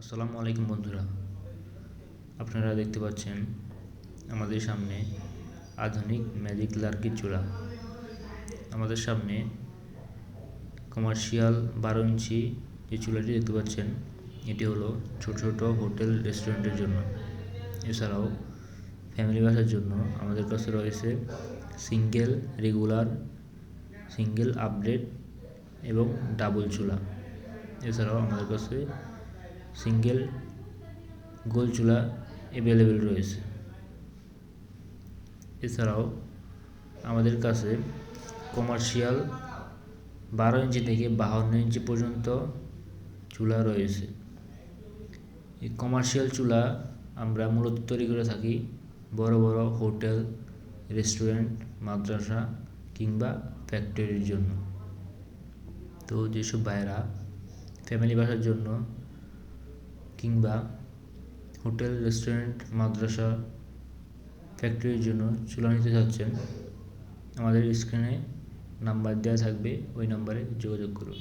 আসসালামু আলাইকুম বন্ধুরা। আপনারা দেখতে পাচ্ছেন আমাদের সামনে আধুনিক ম্যাজিক লার্কির চূড়া। আমাদের সামনে কমার্শিয়াল বারো ইঞ্চি যে চুলাটি দেখতে পাচ্ছেন, এটি হলো ছোট ছোট হোটেল রেস্টুরেন্টের জন্য। এছাড়াও ফ্যামিলি বাসার জন্য আমাদের কাছে রয়েছে সিঙ্গেল রেগুলার, সিঙ্গেল আপডেট এবং ডাবল চুলা এছাড়াও আমাদের কাছে সিঙ্গেল গোল চুলা অ্যাভেলেবেল রয়েছে। এছাড়াও আমাদের কাছে কমার্শিয়াল বারো ইঞ্চি থেকে বাহান্ন ইঞ্চি পর্যন্ত চুলা রয়েছে। এই কমার্শিয়াল চুলা আমরা মূলত তৈরি করে থাকি বড় বড় হোটেল রেস্টুরেন্ট মাদ্রাসা কিংবা ফ্যাক্টরির জন্য। তো যেসব ভাইয়েরা ফ্যামিলি বাসার জন্য কিংবা হোটেল, রেস্টুরেন্ট, মাদ্রাসা, ফ্যাক্টরির জন্য চুলা নিতে চাচ্ছেন, আমাদের স্ক্রিনে নাম্বার দেওয়া থাকবে, ওই নাম্বারে যোগাযোগ করুন।